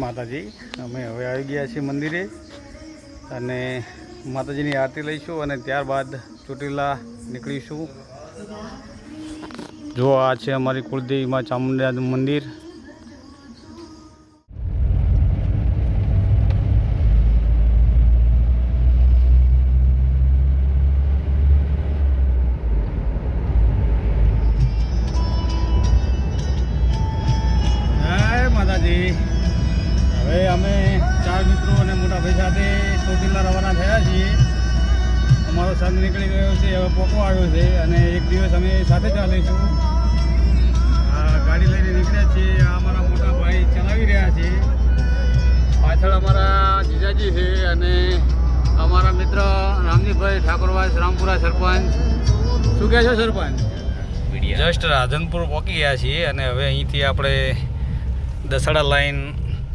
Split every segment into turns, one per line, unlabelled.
માતાજી. અમે હવે આવી ગયા છીએ મંદિરે અને માતાજીની આરતી લઈશું અને ત્યારબાદ ચોટીલા નીકળીશું. જો આ છે અમારી કુળદેવીમાં ચામુંડાનું મંદિર. સંઘ નીકળી ગયો છે હવે પોકો આવ્યો છે અને એક દિવસ અમે સાથે ચાલીશું આ ગાડી લઈને નીકળ્યા છીએ આ અમારા મોટા ભાઈ ચલાવી રહ્યા છે. પાછળ અમારા જીજાજી છે અને અમારા મિત્ર રામજીભાઈ ઠાકોરભાઈ રામપુરા સરપંચ. શું કહે છો સરપંચ? જસ્ટ રાધનપુર પહોંચી ગયા છીએ અને હવે અહીંથી આપણે Dasada line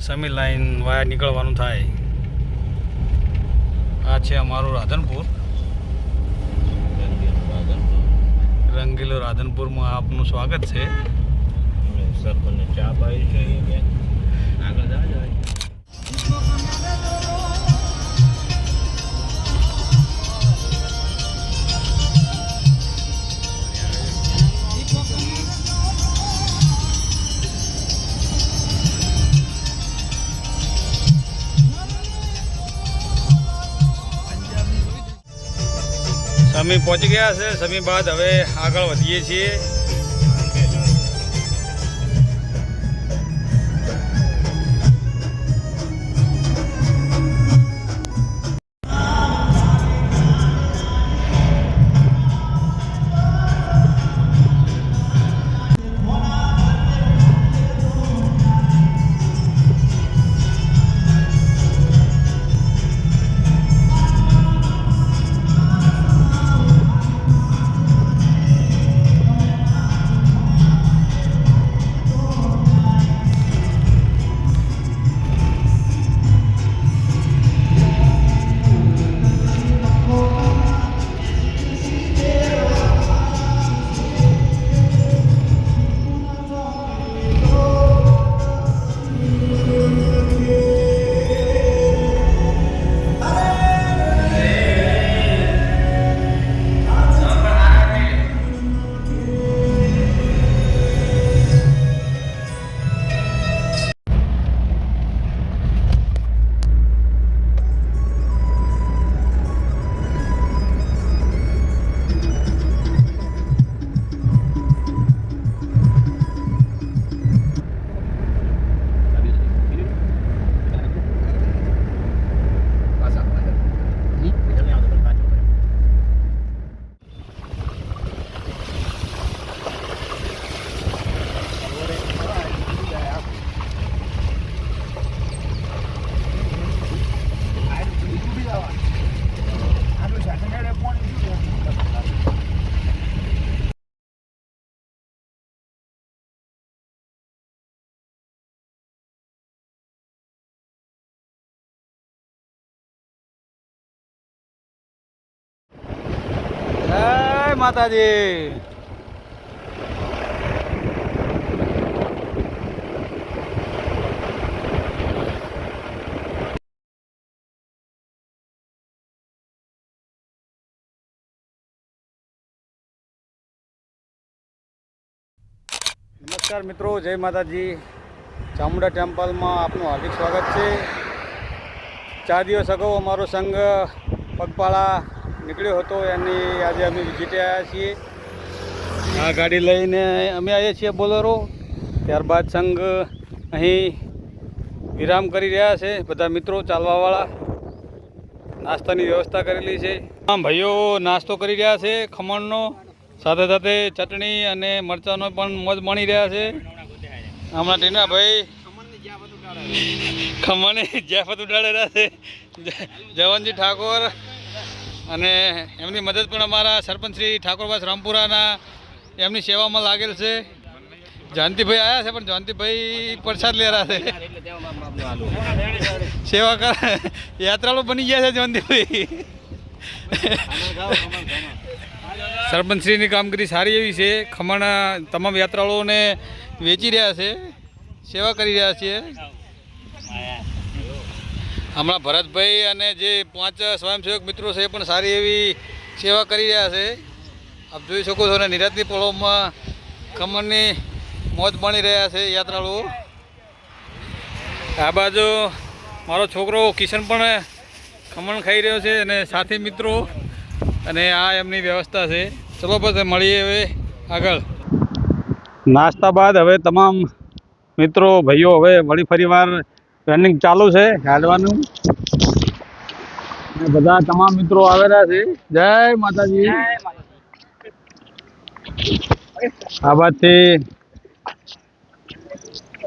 Sami line via નીકળવાનું થાય. આ છે અમારું રાધનપુર. રંગીલો રાધનપુરમાં આપનું સ્વાગત છે.
સર તમને ચા પાઈ છે આગળ જાય
સમી પહોંચી ગયા છે. સમી બાદ હવે આગળ વધીએ છીએ. જય માતાજી. નમસ્કાર મિત્રો, જય માતાજી. ચામુંડા ટેમ્પલમાં આપનું હાર્દિક સ્વાગત છે. ચાર દિવસ અગાઉ અમારો સંઘ પગપાળા નીકળ્યો હતો, એની આજે અમે વિઝિટે આવ્યા છીએ. આ ગાડી લઈને અમે આવીએ છીએ બોલરો. ત્યારબાદ સંઘ અહીં વિરામ કરી રહ્યા છે, બધા મિત્રો ચાલવાવાળા. નાસ્તાની વ્યવસ્થા કરેલી છે. આમ ભાઈઓ, નાસ્તો કરી રહ્યા છે, ખમણનો. સાથે સાથે ચટણી અને મરચાંનો પણ મોજ મળી રહ્યા છે. હમણાં ટીનાભાઈ ખમણે જ્યાં ઉડાડે રહ્યા છે. જવનજી ઠાકોર. અને એમની મદદ પણ અમારા સરપંચ શ્રી ઠાકોરભાઈ રામપુરાના એમની સેવામાં લાગેલ છે. જાનતીભાઈ આવ્યા છે, પણ જાનતીભાઈ પ્રસાદ લેરા છે. સેવા કર, યાત્રાળુ બની ગયા છે જયંતિભાઈ. સરપંચશ્રીની કામગીરી સારી એવી છે. ખમણ તમામ યાત્રાળુઓને વેચી રહ્યા છે, સેવા કરી રહ્યા છીએ. હમણાં ભરતભાઈ અને જે પાંચ સ્વયંસેવક મિત્રો છે એ પણ સારી એવી સેવા કરી રહ્યા છે. આપ જોઈ શકો છો ને નિરાતની પળોમાં ખમણની મોજ માણી રહ્યા છે યાત્રાળુઓ. આ બાજુ મારો છોકરો કિશન પણ ખમણ ખાઈ રહ્યો છે અને સાથી મિત્રો અને આ એમની વ્યવસ્થા છે. ચલો પછી મળીએ હવે આગળ. નાસ્તા બાદ હવે તમામ મિત્રો, ભાઈઓ હવે વળી ફરીવાર રનિંગ ચાલુ છે હેડવાનું બધા તમામ મિત્રો આવેલા છે. જય માતાજી. આ બાજથી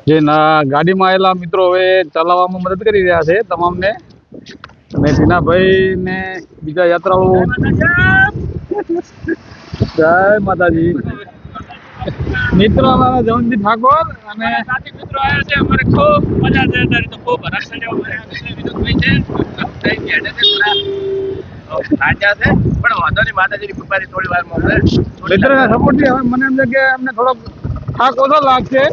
જે ના ગાડીમાં આવેલા મિત્રો હવે ચલાવવામાં મદદ કરી રહ્યા છે તમામને. અને ટીનાભાઈ ને બીજા યાત્રાઓ જય માતાજી. મિત્ર અમારા જવનજી ઠાકોર અને
સાથી મિત્રો આવ્યા છે અમારે ખૂબ મજા છે અત્યારે તો ખૂબ હરખ છે અમારે વિનોદભાઈ છે થઈ ગયા છે રાજા છે પણ વાંધો નહીં માતાજીની કૃપાથી થોડી વાર મળે.
મિત્રના સપોર્ટથી હવે મને એમ છે કે અમને થોડોક થાક ઓછો લાગશે.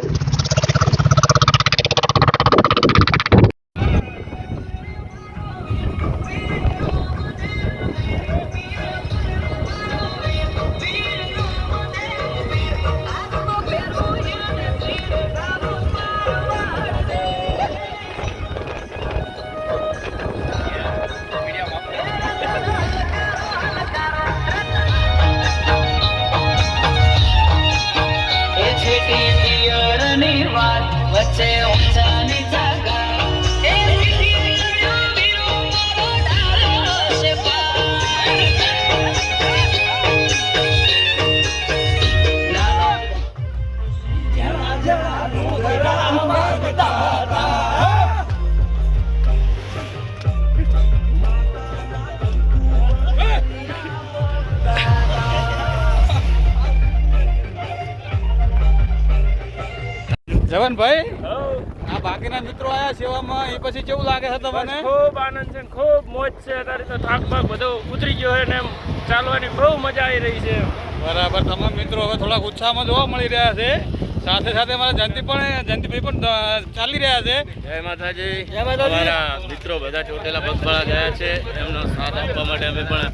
જવનભાઈ આ બાકીના મિત્રો આયા સેવામાં એ પછી કેવું લાગે છે તમને?
ખૂબ આનંદ છે ખૂબ મોજ છે. અત્યારે તો થાક બધો ઉતરી ગયો છે ને એમ ચાલવાની બહુ મજા આવી રહી છે
બરાબર તમામ મિત્રો હવે થોડાક ઉત્સાહમાં જોવા મળી રહ્યા છે. સાથે સાથે અમારા જયંતિ પણ જયંતિભાઈ પણ ચાલી રહ્યા છે.
જય માતાજી.
જય માતાજી.
અમારા મિત્રો બધા ચોટેલા પગપાળા ગયા છે. એમનો સાથ આપવા માટે અમે પણ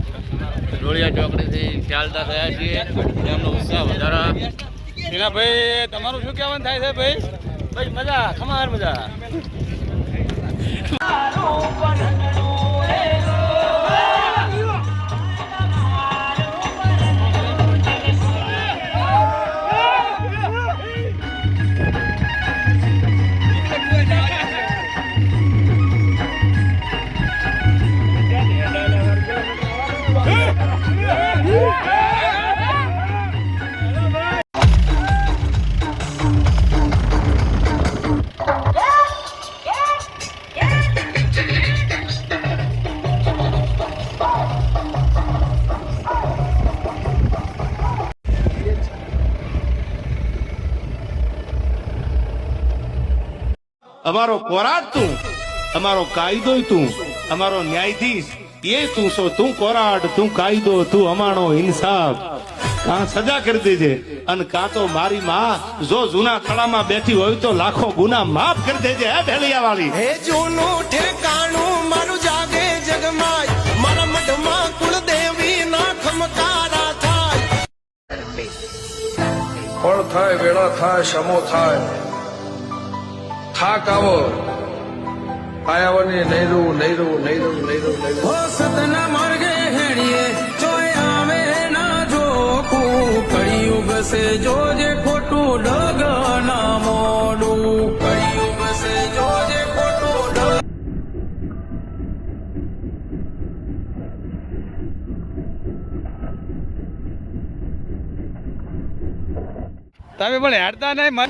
ડોળિયા ચોકડીથી ચાલતા થયા છીએ. એમનો ઉત્સાહ વધારા.
ટીનાભાઈ તમારું શું કહેવાનું થાય છે ભાઈ?
ભાઈ મજા ખમાર મજા.
અમારો કોરાટ તું અમારો કાયદો તું અમારો ન્યાયાધીશ એ તું છો તું કોરાટ તું કાયદો તું અમારો ઇન્સાફ. કાં સજા કરી દેજે અને કાં તો મારી માં જો જૂના થળામાં બેઠી હોય તો લાખો ગુના માફ કરી દેજે હે ભેલિયા વાળી
હે જૂનું ઠેકાણું મારું જાગે જગમાય મારા મઢમાં કુળદેવી ના ખમકારા થાય.
ફળ થાય વેળા થાય સમો થાય? થાક આવો. આયાવની નૈરું નૈરું નૈરું નૈરું નૈરું
હો સતના માર્ગે હેણીએ જોય આવે ના જોખું કળિયુગ સે જોજે ખોટું ડગ ના મોડું. કળિયુગ સે જોજે ખોટું ડગ
તમે પણ હેડતા નહીં મન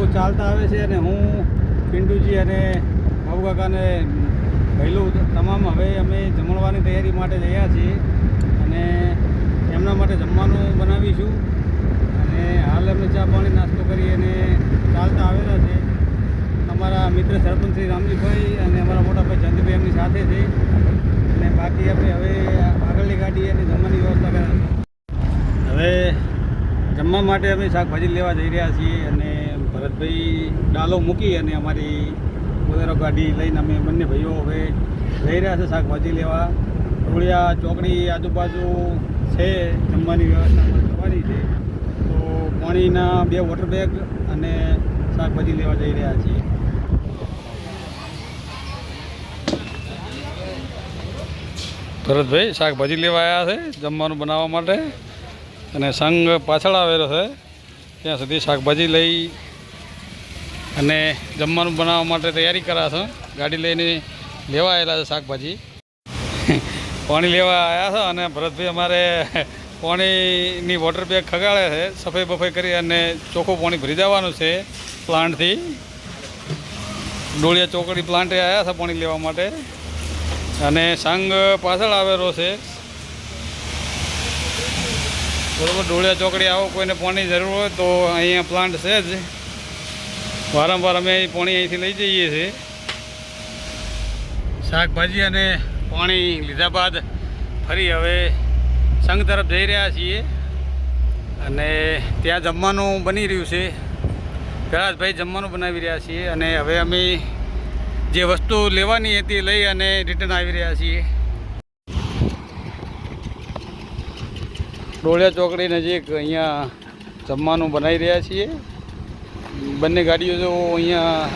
ચાલતા આવે છે અને હું, પિન્ટુજી અને બાબુકાકાને કાકાને પહેલું તમામ હવે અમે જમણવાની તૈયારી માટે જયા છીએ અને એમના માટે જમવાનું બનાવીશું. અને હાલ અમે ચા પાણી નાસ્તો કરી અને ચાલતા આવેલા છે. અમારા મિત્ર સરપંચ શ્રી રામજીભાઈ અને અમારા મોટા ભાઈ ચંદુભાઈ એમની સાથે છે. અને બાકી આપણે હવે આગળની ગાડી અને જમવાની વ્યવસ્થા કરાવી. હવે જમવા માટે અમે શાકભાજી લેવા જઈ રહ્યા છીએ અને ભરતભાઈ ડાલો મૂકી અને અમારી બોલેરો ગાડી લઈને અમે બંને ભાઈઓ હવે જઈ રહ્યા છે શાકભાજી લેવા. ટોળિયા ચોકડી આજુબાજુ છે, જમવાની વ્યવસ્થા કરવાની છે. તો પાણીના બે વોટર બેગ અને શાકભાજી લેવા જઈ રહ્યા છીએ. ભરતભાઈ, શાકભાજી લેવા આવ્યા છે જમવાનું બનાવવા માટે. અને સંઘ પાછળ આવેલો છે. ત્યાં સુધી શાકભાજી લઈ અને જમવાનું બનાવવા માટે તૈયારી કરાશે. ગાડી લઈને લેવા આવેલા છે શાકભાજી. પાણી લેવા આવ્યા છે અને ભરતભાઈ અમારે પાણીની વોટર બેગ ખગાડે છે. સફાઈ બફાઈ કરી અને ચોખ્ખું પાણી ભરી જવાનું છે પ્લાન્ટથી. ડોળિયા ચોકડી પ્લાન્ટે આવ્યા છે પાણી લેવા માટે. અને સંઘ પાછળ આવેલો છે. બરોબર, ડોળિયા ચોકડી આવો, કોઈને પાણી જરૂર હોય તો અહીંયા પ્લાન્ટ છે જ. વારંવાર અમે પાણી અહીંથી લઈ જઈએ છીએ. શાકભાજી અને પાણી લીધા બાદ ફરી હવે સંઘ તરફ જઈ રહ્યા છીએ. અને ત્યાં જમવાનું બની રહ્યું છે. પહેલાં જમવાનું બનાવી રહ્યા છીએ અને હવે અમે જે વસ્તુ લેવાની હતી લઈ અને રિટર્ન આવી રહ્યા છીએ. ડોળિયા ચોકડી નજીક અહીંયા જમવાનું બનાવી રહ્યા છીએ. બંને ગાડીઓ જો અહીંયા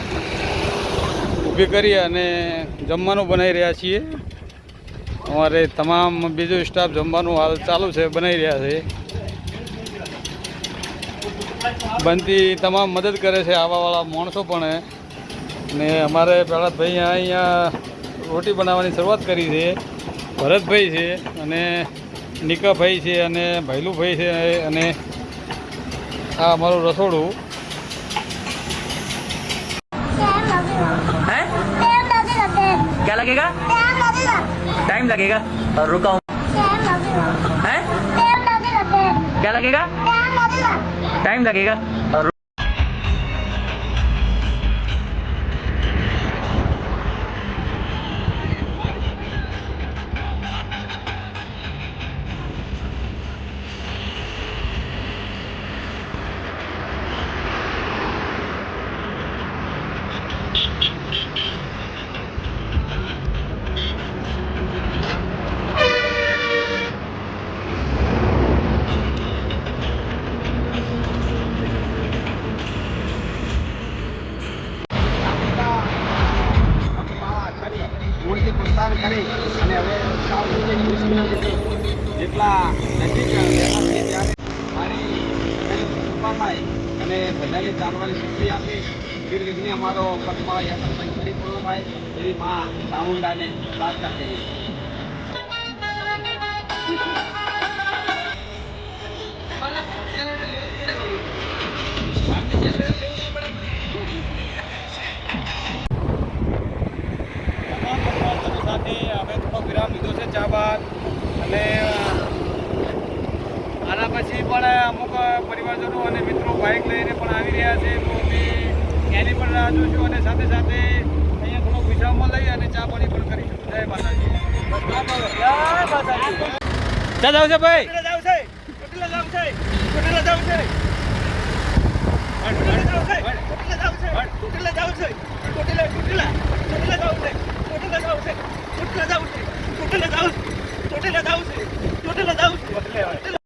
ઊભી કરી અને જમવાનું બનાવી રહ્યા છીએ. અમારે તમામ બીજો સ્ટાફ જમવાનું હાલ ચાલુ છે, બનાવી રહ્યા છે. બનતી તમામ મદદ કરે છે આવાવાળા માણસો પણ. ને અમારે પ્રહલાદભાઈ અહીંયા રોટી બનાવવાની શરૂઆત કરી છે. ભરતભાઈ છે અને નિકાભાઈ છે અને ભૈલુભાઈ છે અને આ અમારું રસોડું.
लगेगा टाइम लगेगा और रुका हूँ हैं क्या लगेगा टाइम लगेगा
ચા પછી પણ અમુક પરિવારજનો અને મિત્રો જાવ છે ભાઈ કેટલા જાવ છે ચા જાવ છે ચોટીલા જાઉં છું ચોટીલા જાઉં છું ચોટીલા જાઉં છું